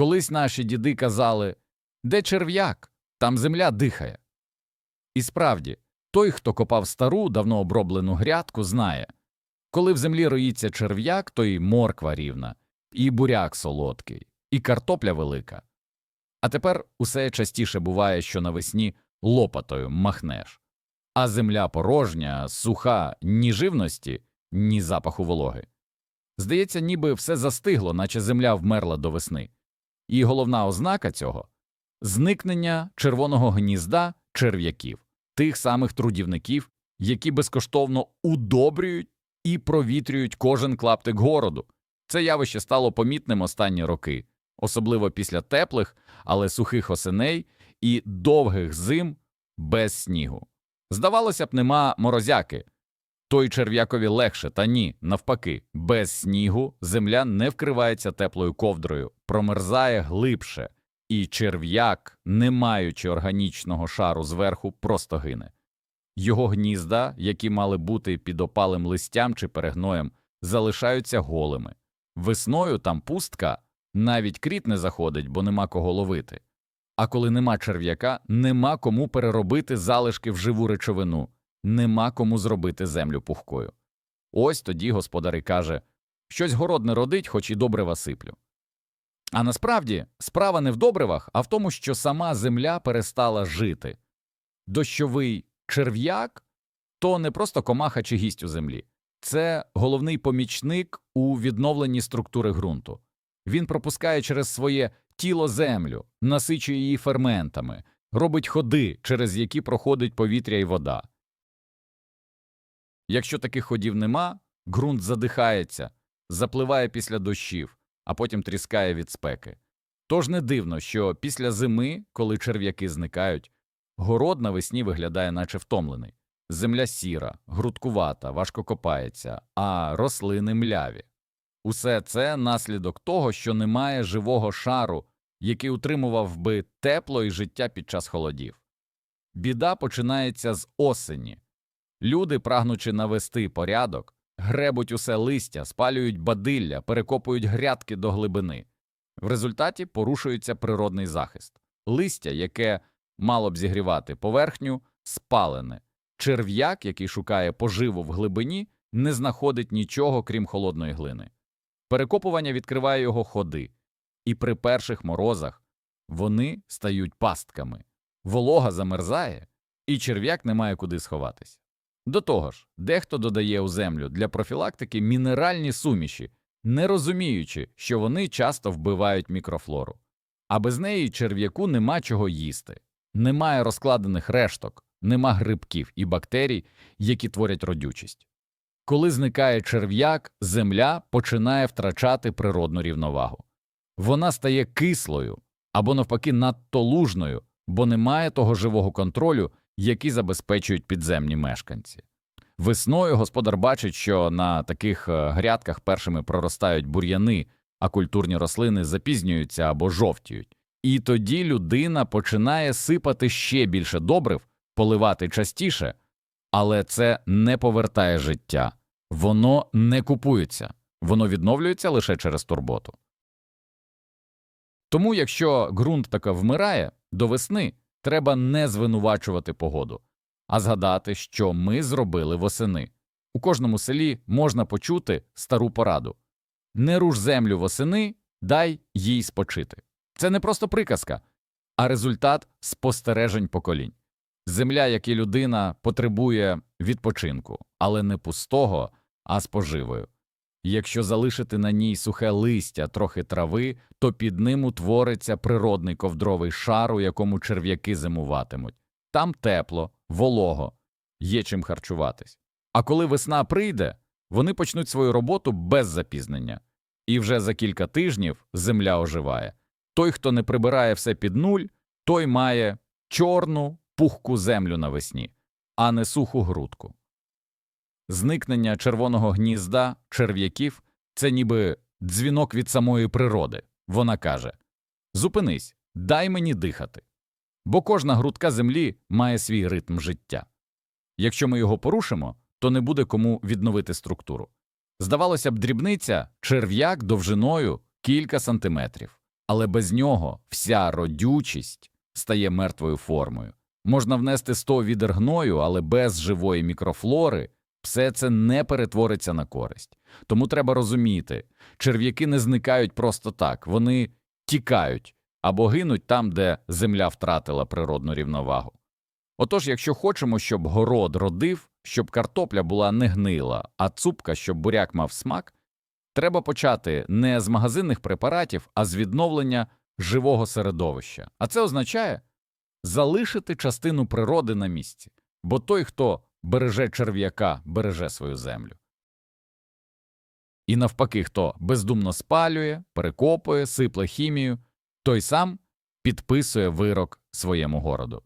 Колись наші діди казали де черв'як, там земля дихає. І справді, той, хто копав стару, давно оброблену грядку, знає коли в землі роїться черв'як, то й морква рівна, і буряк солодкий, і картопля велика. А тепер усе частіше буває, що навесні лопатою махнеш, а земля порожня, суха, ні живності, ні запаху вологи. Здається, ніби все застигло, наче земля вмерла до весни. І головна ознака цього зникнення червоного гнізда черв'яків, тих самих трудівників, які безкоштовно удобрюють і провітрюють кожен клаптик городу. Це явище стало помітним останні роки, особливо після теплих, але сухих осеней і довгих зим без снігу. Здавалося б, нема морозяки. Той черв'якові легше, та ні, навпаки, без снігу земля не вкривається теплою ковдрою, промерзає глибше, і черв'як, не маючи органічного шару зверху, просто гине. Його гнізда, які мали бути під опалим листям чи перегноєм, залишаються голими. Весною там пустка, навіть кріт не заходить, бо нема кого ловити. А коли нема черв'яка, нема кому переробити залишки в живу речовину, нема кому зробити землю пухкою. Ось тоді господар каже щось городне родить, хоч і добрива сиплю. А насправді справа не в добривах, а в тому, що сама земля перестала жити. Дощовий черв'як то не просто комаха чи гість у землі, це головний помічник у відновленні структури ґрунту. Він пропускає через своє тіло землю, насичує її ферментами, робить ходи, через які проходить повітря і вода. Якщо таких ходів нема, ґрунт задихається, запливає після дощів, а потім тріскає від спеки. Тож не дивно, що після зими, коли черв'яки зникають, город навесні виглядає наче втомлений. Земля сіра, грудкувата, важко копається, а рослини мляві. Усе це наслідок того, що немає живого шару, який утримував би тепло і життя під час холодів. Біда починається з осені. Люди, прагнучи навести порядок, гребуть усе листя, спалюють бадилля, перекопують грядки до глибини. В результаті порушується природний захист. Листя, яке мало б зігрівати поверхню, спалене. Черв'як, який шукає поживу в глибині, не знаходить нічого крім холодної глини. Перекопування відкриває його ходи, і при перших морозах вони стають пастками. Волога замерзає, і черв'як не має куди сховатись. До того ж, дехто додає у землю для профілактики мінеральні суміші, не розуміючи, що вони часто вбивають мікрофлору. А без неї черв'яку нема чого їсти, немає розкладених решток, нема грибків і бактерій, які творять родючість. Коли зникає черв'як, земля починає втрачати природну рівновагу. Вона стає кислою або, навпаки, надто лужною, бо немає того живого контролю, який забезпечують підземні мешканці. Весною господар бачить, що на таких е, грядках першими проростають бур'яни, а культурні рослини запізнюються або жовтіють. І тоді людина починає сипати ще більше добрив, поливати частіше, але це не повертає життя, воно не купується, воно відновлюється лише через турботу. Тому, якщо ґрунт таки вмирає до весни, треба не звинувачувати погоду, а згадати, що ми зробили восени. У кожному селі можна почути стару пораду не руш землю восени, дай їй спочити. Це не просто приказка, а результат спостережень поколінь. Земля, як і людина, потребує відпочинку, але не пустого, а з поживою. Якщо залишити на ній сухе листя, трохи трави, то під ним утвориться природний ковдровий шар, у якому черв'яки зимуватимуть. Там тепло, волого, є чим харчуватись. А коли весна прийде, вони почнуть свою роботу без запізнення, і вже за кілька тижнів земля оживає. Той, хто не прибирає все під нуль, той має чорну, пухку землю навесні, а не суху грудку. Зникнення червоного гнізда черв'яків це ніби дзвінок від самої природи. Вона каже Зупинись, дай мені дихати. Бо кожна грудка землі має свій ритм життя. Якщо ми його порушимо, то не буде кому відновити структуру. Здавалося б, дрібниця черв'як довжиною кілька сантиметрів, але без нього вся родючість стає мертвою формою. Можна внести 100 відер гною, але без живої мікрофлори все це не перетвориться на користь. Тому треба розуміти, черв'яки не зникають просто так, вони тікають або гинуть там, де земля втратила природну рівновагу. Отож, якщо хочемо, щоб город родив, щоб картопля була не гнила, а цупка, щоб буряк мав смак, треба почати не з магазинних препаратів, а з відновлення живого середовища. А це означає залишити частину природи на місці, бо той, хто береже черв'яка, береже свою землю. І навпаки, хто бездумно спалює, перекопує, сипле хімію, той сам підписує вирок своєму городу.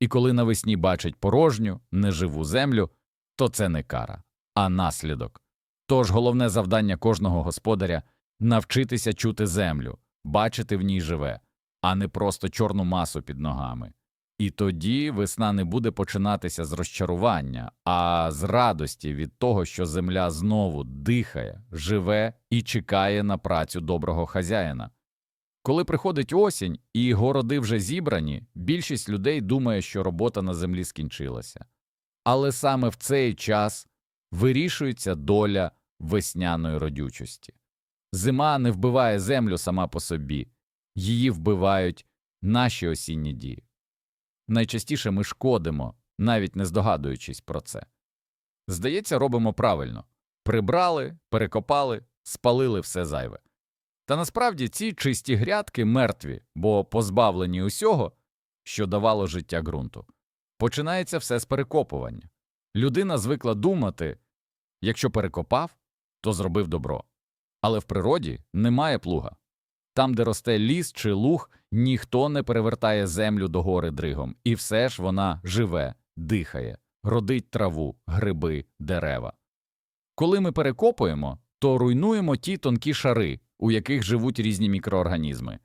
І коли навесні бачить порожню, неживу землю, то це не кара, а наслідок. Тож головне завдання кожного господаря навчитися чути землю, бачити в ній живе, а не просто чорну масу під ногами. І тоді весна не буде починатися з розчарування, а з радості від того, що земля знову дихає, живе і чекає на працю доброго хазяїна. Коли приходить осінь і городи вже зібрані, більшість людей думає, що робота на землі скінчилася. Але саме в цей час вирішується доля весняної родючості. Зима не вбиває землю сама по собі, її вбивають наші осінні дії. Найчастіше ми шкодимо, навіть не здогадуючись про це. Здається, робимо правильно прибрали, перекопали, спалили все зайве. Та насправді ці чисті грядки мертві, бо позбавлені усього, що давало життя ґрунту. Починається все з перекопування. Людина звикла думати якщо перекопав, то зробив добро. Але в природі немає плуга. Там, де росте ліс чи луг, ніхто не перевертає землю до гори дригом, і все ж вона живе, дихає, родить траву, гриби, дерева. Коли ми перекопуємо, то руйнуємо ті тонкі шари, у яких живуть різні мікроорганізми.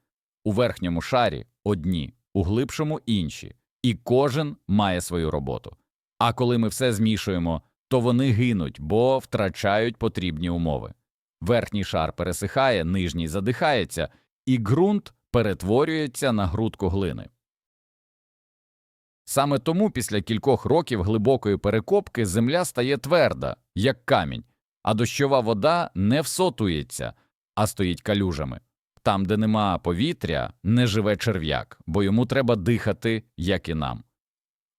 У верхньому шарі одні, у глибшому інші, і кожен має свою роботу. А коли ми все змішуємо, то вони гинуть, бо втрачають потрібні умови. Верхній шар пересихає, нижній задихається, і ґрунт перетворюється на грудку глини. Саме тому після кількох років глибокої перекопки земля стає тверда, як камінь, а дощова вода не всотується, а стоїть калюжами. Там, де нема повітря, не живе черв'як, бо йому треба дихати, як і нам.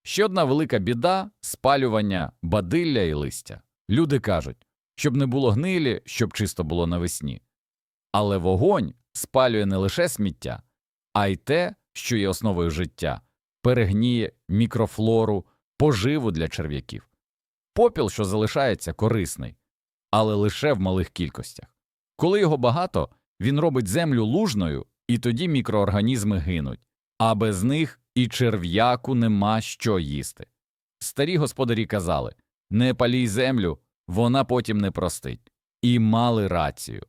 Ще одна велика біда спалювання бадилля і листя. Люди кажуть, щоб не було гнилі, щоб чисто було навесні. Але вогонь спалює не лише сміття, а й те, що є основою життя, перегніє мікрофлору, поживу для черв'яків. Попіл, що залишається, корисний, але лише в малих кількостях. Коли його багато, він робить землю лужною, і тоді мікроорганізми гинуть, а без них і черв'яку нема що їсти. Старі господарі казали не палій землю, вона потім не простить. І мали рацію.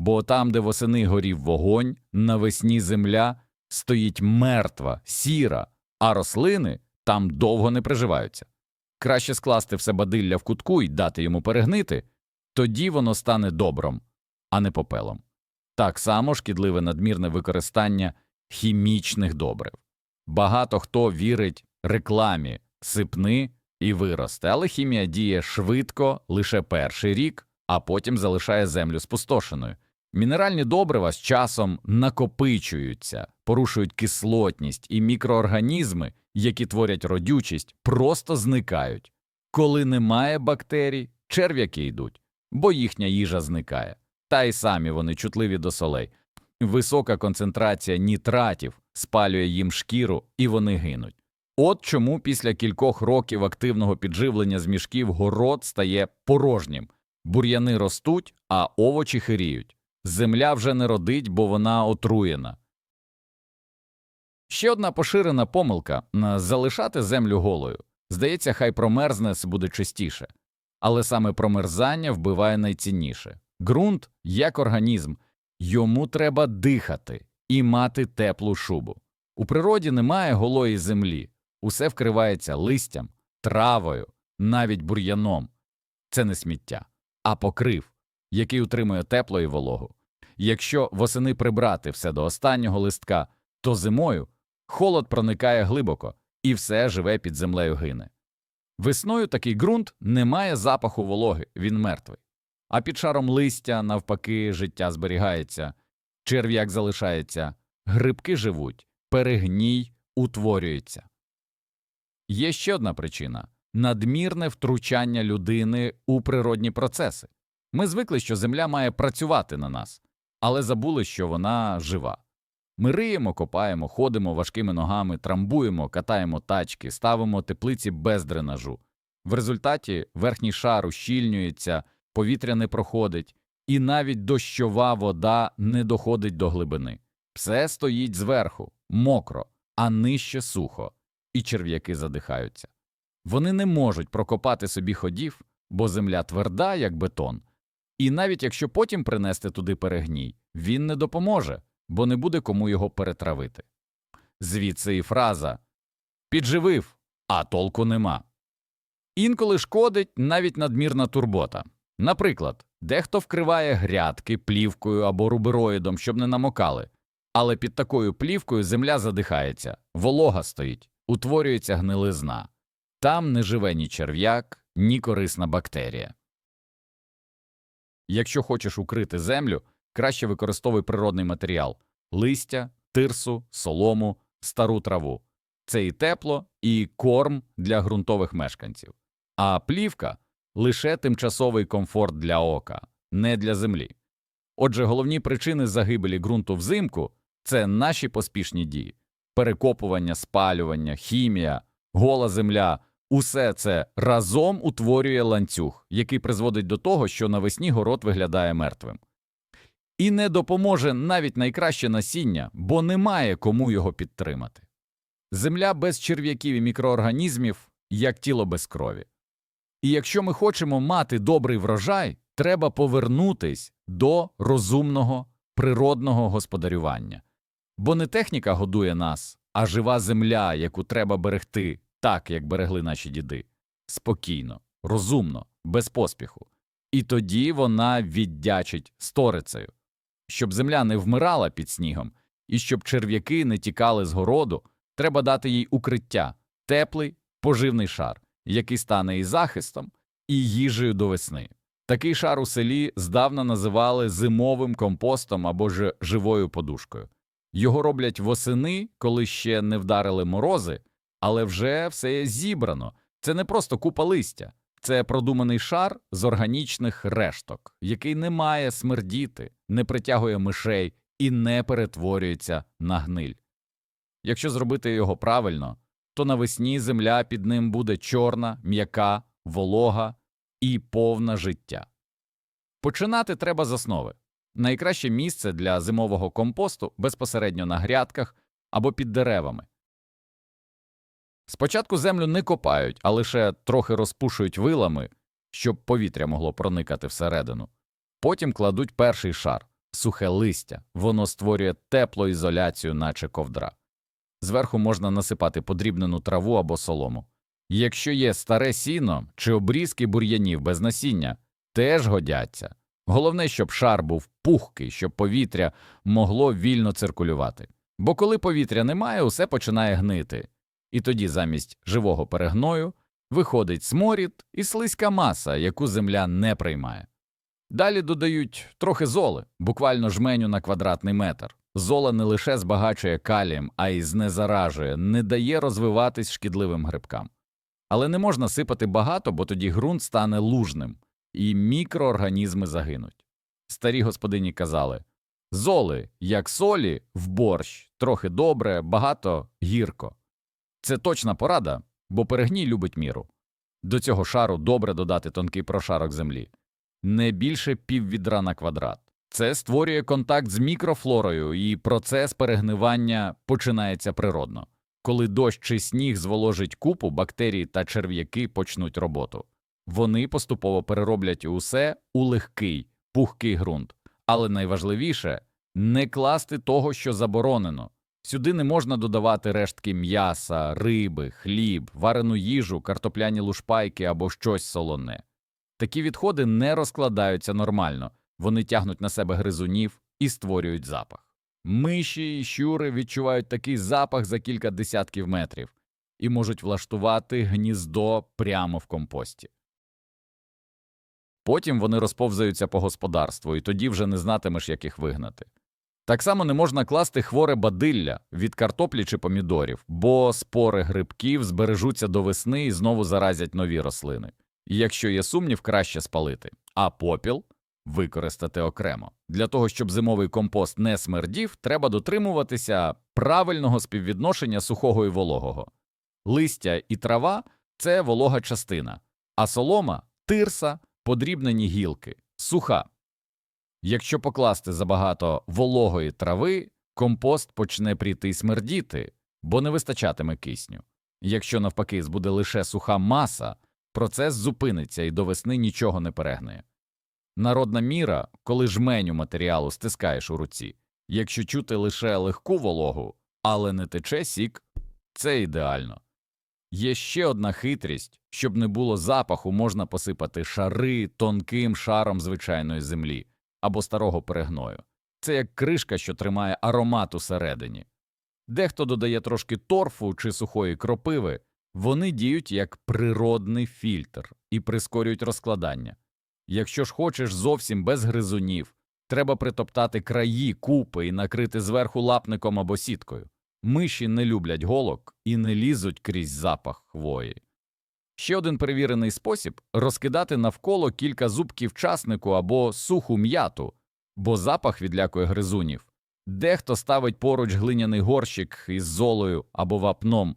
Бо там, де восени горів вогонь, навесні земля стоїть мертва, сіра, а рослини там довго не приживаються. Краще скласти все бадилля в кутку і дати йому перегнити, тоді воно стане добром, а не попелом. Так само шкідливе надмірне використання хімічних добрив. Багато хто вірить рекламі сипни і виросте, але хімія діє швидко лише перший рік, а потім залишає землю спустошеною. Мінеральні добрива з часом накопичуються, порушують кислотність, і мікроорганізми, які творять родючість, просто зникають. Коли немає бактерій, черв'яки йдуть, бо їхня їжа зникає, та й самі вони чутливі до солей. Висока концентрація нітратів спалює їм шкіру, і вони гинуть. От чому після кількох років активного підживлення з мішків город стає порожнім, бур'яни ростуть, а овочі хиріють. Земля вже не родить, бо вона отруєна. Ще одна поширена помилка залишати землю голою. Здається, хай промерзне буде чистіше, але саме промерзання вбиває найцінніше. Ґрунт, як організм, йому треба дихати і мати теплу шубу. У природі немає голої землі, усе вкривається листям, травою, навіть бур'яном. Це не сміття, а покрив, який утримує тепло і вологу. Якщо восени прибрати все до останнього листка, то зимою холод проникає глибоко і все живе під землею гине. Весною такий ґрунт не має запаху вологи, він мертвий. А під шаром листя, навпаки, життя зберігається, черв'як залишається, грибки живуть, перегній утворюється. Є ще одна причина надмірне втручання людини у природні процеси. Ми звикли, що земля має працювати на нас, але забули, що вона жива. Ми риємо, копаємо, ходимо важкими ногами, трамбуємо, катаємо тачки, ставимо теплиці без дренажу. В результаті верхній шар ущільнюється, повітря не проходить, і навіть дощова вода не доходить до глибини. Все стоїть зверху, мокро, а нижче сухо, і черв'яки задихаються. Вони не можуть прокопати собі ходів, бо земля тверда, як бетон, і навіть якщо потім принести туди перегній, він не допоможе, бо не буде кому його перетравити. Звідси і фраза підживив, а толку нема. Інколи шкодить навіть надмірна турбота. Наприклад, дехто вкриває грядки плівкою або рубероїдом, щоб не намокали, але під такою плівкою земля задихається, волога стоїть, утворюється гнилизна. Там не живе ні черв'як, ні корисна бактерія. Якщо хочеш укрити землю, краще використовуй природний матеріал листя, тирсу, солому, стару траву. Це і тепло, і корм для ґрунтових мешканців. А плівка лише тимчасовий комфорт для ока, не для землі. Отже, головні причини загибелі ґрунту взимку це наші поспішні дії перекопування, спалювання, хімія, гола земля. Усе це разом утворює ланцюг, який призводить до того, що навесні город виглядає мертвим. І не допоможе навіть найкраще насіння, бо немає кому його підтримати. Земля без черв'яків і мікроорганізмів, як тіло без крові. І якщо ми хочемо мати добрий врожай, треба повернутись до розумного природного господарювання. Бо не техніка годує нас, а жива земля, яку треба берегти так, як берегли наші діди, спокійно, розумно, без поспіху. І тоді вона віддячить сторицею, щоб земля не вмирала під снігом, і щоб черв'яки не тікали з городу, треба дати їй укриття, теплий, поживний шар, який стане і захистом, і їжею до весни. Такий шар у селі здавна називали зимовим компостом або ж живою подушкою. Його роблять восени, коли ще не вдарили морози, але вже все зібрано. Це не просто купа листя, це продуманий шар з органічних решток, який не має смердіти, не притягує мишей і не перетворюється на гниль. Якщо зробити його правильно, то навесні земля під ним буде чорна, м'яка, волога і повна життя. Починати треба з основи. Найкраще місце для зимового компосту безпосередньо на грядках або під деревами. Спочатку землю не копають, а лише трохи розпушують вилами, щоб повітря могло проникати всередину. Потім кладуть перший шар сухе листя, воно створює теплоізоляцію, наче ковдра. Зверху можна насипати подрібнену траву або солому. Якщо є старе сіно чи обрізки бур'янів без насіння, теж годяться. Головне, щоб шар був пухкий, щоб повітря могло вільно циркулювати. Бо коли повітря немає, усе починає гнити, і тоді замість живого перегною виходить сморід і слизька маса, яку земля не приймає. Далі додають трохи золи, буквально жменю на квадратний метр. Зола не лише збагачує калієм, а й знезаражує, не дає розвиватись шкідливим грибкам. Але не можна сипати багато, бо тоді ґрунт стане лужним, і мікроорганізми загинуть. Старі господині казали золи, як солі, в борщ, трохи добре, багато гірко. Це точна порада, бо перегній любить міру. До цього шару добре додати тонкий прошарок землі, не більше піввідра на квадрат. Це створює контакт з мікрофлорою, і процес перегнивання починається природно. Коли дощ чи сніг зволожить купу, бактерії та черв'яки почнуть роботу. Вони поступово перероблять усе у легкий, пухкий ґрунт. Але найважливіше не класти того, що заборонено. Сюди не можна додавати рештки м'яса, риби, хліб, варену їжу, картопляні лушпайки або щось солоне. Такі відходи не розкладаються нормально, вони тягнуть на себе гризунів, і створюють запах. Миші і щури відчувають такий запах за кілька десятків метрів і можуть влаштувати гніздо прямо в компості. Потім вони розповзаються по господарству, і тоді вже не знатимеш, як їх вигнати. Так само не можна класти хворе бадилля від картоплі чи помідорів, бо спори грибків збережуться до весни і знову заразять нові рослини. І якщо є сумнів, краще спалити, а попіл використати окремо. Для того, щоб зимовий компост не смердів, треба дотримуватися правильного співвідношення сухого і вологого. Листя і трава це волога частина, а солома тирса, подрібнені гілки, суха. Якщо покласти забагато вологої трави, компост почне пріти смердіти, бо не вистачатиме кисню. Якщо навпаки збуде лише суха маса, процес зупиниться і до весни нічого не перегне. Народна міра, коли жменю матеріалу стискаєш у руці, якщо чути лише легку вологу, але не тече сік, це ідеально. Є ще одна хитрість, щоб не було запаху, можна посипати шари тонким шаром звичайної землі або старого перегною. Це як кришка, що тримає аромат усередині. Дехто додає трошки торфу чи сухої кропиви, вони діють як природний фільтр і прискорюють розкладання. Якщо ж хочеш зовсім без гризунів, треба притоптати краї купи і накрити зверху лапником або сіткою. Миші не люблять голок і не лізуть крізь запах хвої. Ще один перевірений спосіб розкидати навколо кілька зубків часнику або суху м'яту, бо запах відлякує гризунів. Дехто ставить поруч глиняний горщик із золою або вапном.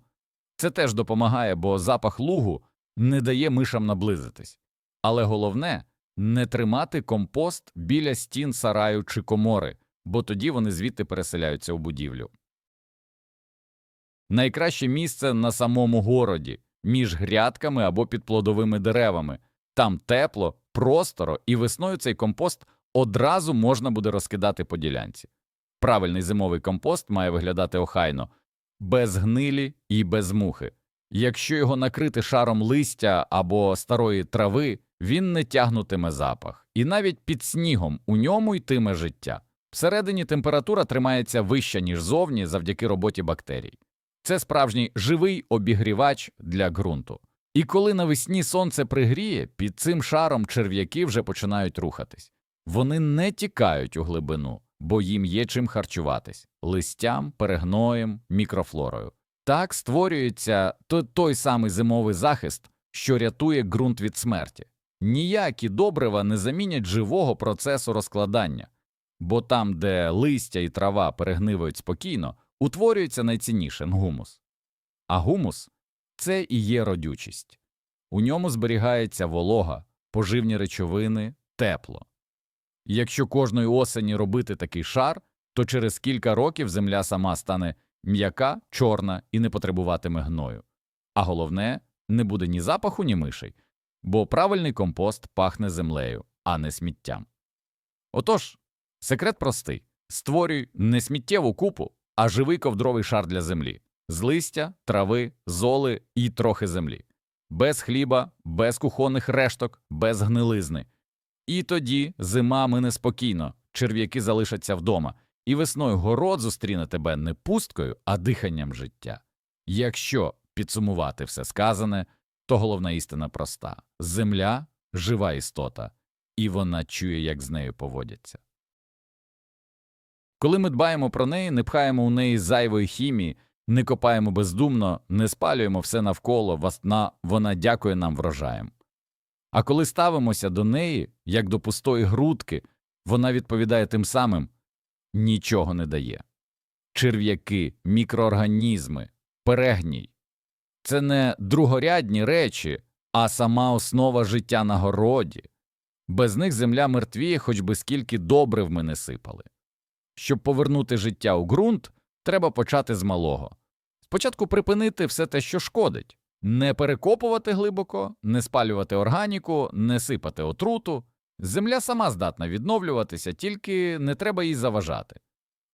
Це теж допомагає, бо запах лугу не дає мишам наблизитись. Але головне не тримати компост біля стін сараю чи комори, бо тоді вони звідти переселяються у будівлю. Найкраще місце на самому городі, між грядками або під плодовими деревами. Там тепло, просторо, і весною цей компост одразу можна буде розкидати по ділянці. Правильний зимовий компост має виглядати охайно, без гнилі і без мухи. Якщо його накрити шаром листя або старої трави, він не тягнутиме запах, і навіть під снігом у ньому йтиме життя. Всередині температура тримається вища, ніж зовні, завдяки роботі бактерій. Це справжній живий обігрівач для ґрунту. І коли навесні сонце пригріє, під цим шаром черв'яки вже починають рухатись. Вони не тікають у глибину, бо їм є чим харчуватись листям, перегноєм, мікрофлорою. Так створюється той самий зимовий захист, що рятує ґрунт від смерті. Ніякі добрива не замінять живого процесу розкладання, бо там, де листя і трава перегнивають спокійно, утворюється найцінніше гумус. А гумус це і є родючість. У ньому зберігається волога, поживні речовини, тепло. Якщо кожної осені робити такий шар, то через кілька років земля сама стане м'яка, чорна і не потребуватиме гною. А головне, не буде ні запаху, ні мишей, бо правильний компост пахне землею, а не сміттям. Отож, секрет простий створюй не сміттєву купу, а живий ковдровий шар для землі з листя, трави, золи і трохи землі, без хліба, без кухонних решток, без гнилизни. І тоді зима мине спокійно, черв'яки залишаться вдома, і весною город зустріне тебе не пусткою, а диханням життя. Якщо підсумувати все сказане, то головна істина проста земля жива істота, і вона чує, як з нею поводяться. Коли ми дбаємо про неї, не пхаємо у неї зайвої хімії, не копаємо бездумно, не спалюємо все навколо, вона, дякує нам врожаєм. А коли ставимося до неї, як до пустої грудки, вона відповідає тим самим нічого не дає. Черв'яки, мікроорганізми, перегній це не другорядні речі, а сама основа життя на городі. Без них земля мертвіє, хоч би скільки добрив ми не сипали. Щоб повернути життя у ґрунт, треба почати з малого. Спочатку припинити все те, що шкодить, не перекопувати глибоко, не спалювати органіку, не сипати отруту. Земля сама здатна відновлюватися, тільки не треба їй заважати.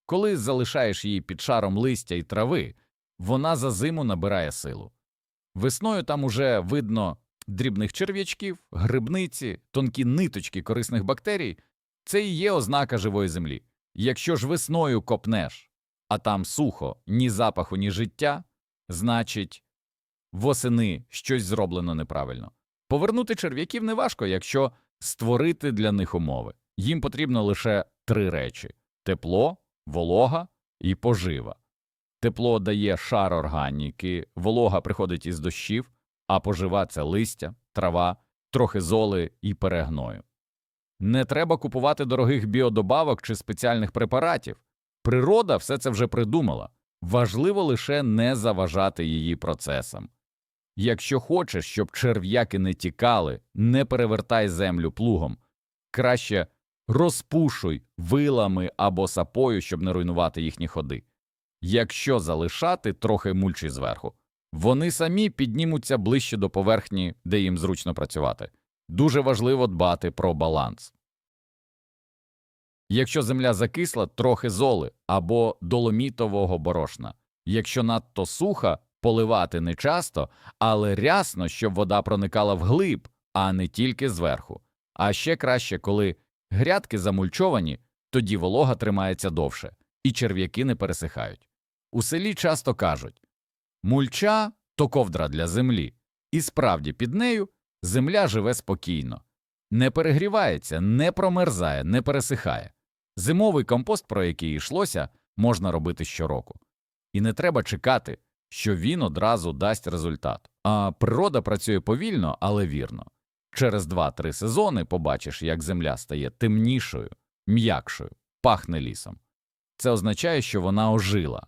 Коли залишаєш її під шаром листя і трави, вона за зиму набирає силу. Весною там уже видно дрібних черв'ячків, грибниці, тонкі ниточки корисних бактерій це і є ознака живої землі. Якщо ж весною копнеш, а там сухо, ні запаху, ні життя, значить, восени щось зроблено неправильно. Повернути черв'яків неважко, якщо створити для них умови. Їм потрібно лише три речі тепло, волога і пожива. Тепло дає шар органіки, волога приходить із дощів, а пожива це листя, трава, трохи золи і перегною. Не треба купувати дорогих біодобавок чи спеціальних препаратів. Природа все це вже придумала. Важливо лише не заважати її процесам. Якщо хочеш, щоб черв'яки не тікали, не перевертай землю плугом. Краще розпушуй вилами або сапою, щоб не руйнувати їхні ходи. Якщо залишати трохи мульчі зверху, вони самі піднімуться ближче до поверхні, де їм зручно працювати. Дуже важливо дбати про баланс. Якщо земля закисла, трохи золи або доломітового борошна. Якщо надто суха, поливати не часто, але рясно, щоб вода проникала вглиб, а не тільки зверху. А ще краще, коли грядки замульчовані, тоді волога тримається довше, і черв'яки не пересихають. У селі часто кажуть мульча то ковдра для землі, і справді під нею земля живе спокійно, не перегрівається, не промерзає, не пересихає. Зимовий компост, про який йшлося, можна робити щороку. І не треба чекати, що він одразу дасть результат. А природа працює повільно, але вірно. Через 2-3 сезони побачиш, як земля стає темнішою, м'якшою, пахне лісом. Це означає, що вона ожила.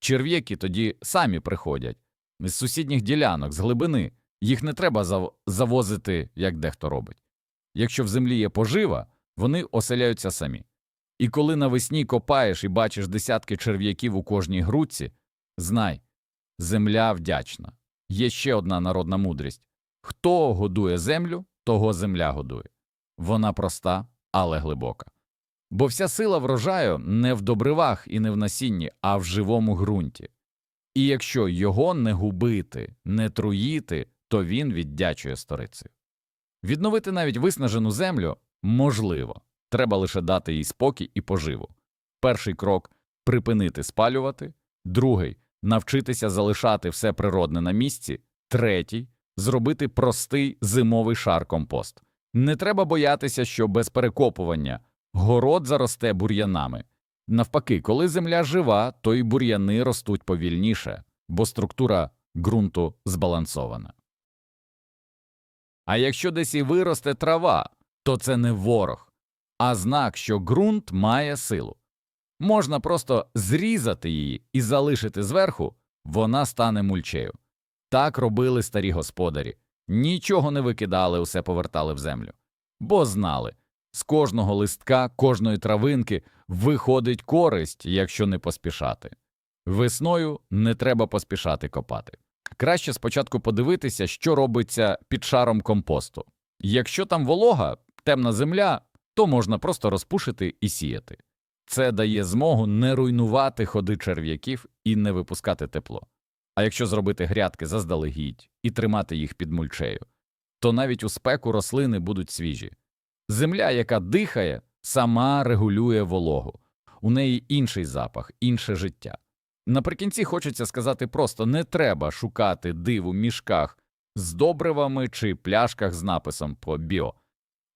Черв'яки тоді самі приходять з сусідніх ділянок, з глибини, їх не треба зав- завозити, як дехто робить. Якщо в землі є пожива, вони оселяються самі. І коли навесні копаєш і бачиш десятки черв'яків у кожній грудці, знай, земля вдячна. Є ще одна народна мудрість хто годує землю, того земля годує. Вона проста, але глибока. Бо вся сила врожаю не в добривах і не в насінні, а в живому ґрунті. І якщо його не губити, не труїти, то він віддячує сторицею. Відновити навіть виснажену землю можливо, треба лише дати їй спокій і поживу. Перший крок припинити спалювати, другий навчитися залишати все природне на місці, третій зробити простий зимовий шар компост. Не треба боятися, що без перекопування город заросте бур'янами. Навпаки, коли земля жива, то й бур'яни ростуть повільніше, бо структура ґрунту збалансована. А якщо десь і виросте трава, то це не ворог, а знак, що ґрунт має силу. Можна просто зрізати її і залишити зверху, вона стане мульчею. Так робили старі господарі, нічого не викидали, усе повертали в землю. Бо знали, з кожного листка, кожної травинки виходить користь, якщо не поспішати. Весною не треба поспішати копати. Краще спочатку подивитися, що робиться під шаром компосту. Якщо там волога, темна земля, то можна просто розпушити і сіяти. Це дає змогу не руйнувати ходи черв'яків і не випускати тепло. А якщо зробити грядки заздалегідь і тримати їх під мульчею, то навіть у спеку рослини будуть свіжі. Земля, яка дихає, сама регулює вологу, у неї інший запах, інше життя. Наприкінці хочеться сказати просто не треба шукати див у мішках з добривами чи пляшках з написом по біо.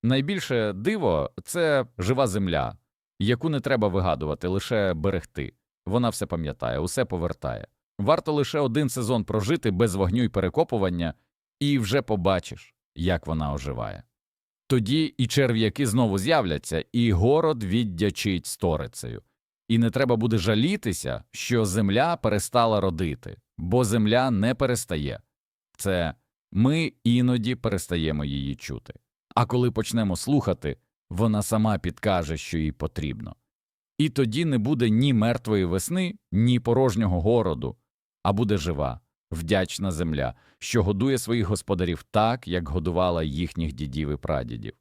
Найбільше диво це жива земля, яку не треба вигадувати, лише берегти. Вона все пам'ятає, усе повертає. Варто лише один сезон прожити без вогню й перекопування, і вже побачиш, як вона оживає. Тоді і черв'яки знову з'являться, і город віддячить сторицею. І не треба буде жалітися, що земля перестала родити, бо земля не перестає. Це ми іноді перестаємо її чути. А коли почнемо слухати, вона сама підкаже, що їй потрібно. І тоді не буде ні мертвої весни, ні порожнього городу, а буде жива, вдячна земля, що годує своїх господарів так, як годувала їхніх дідів і прадідів.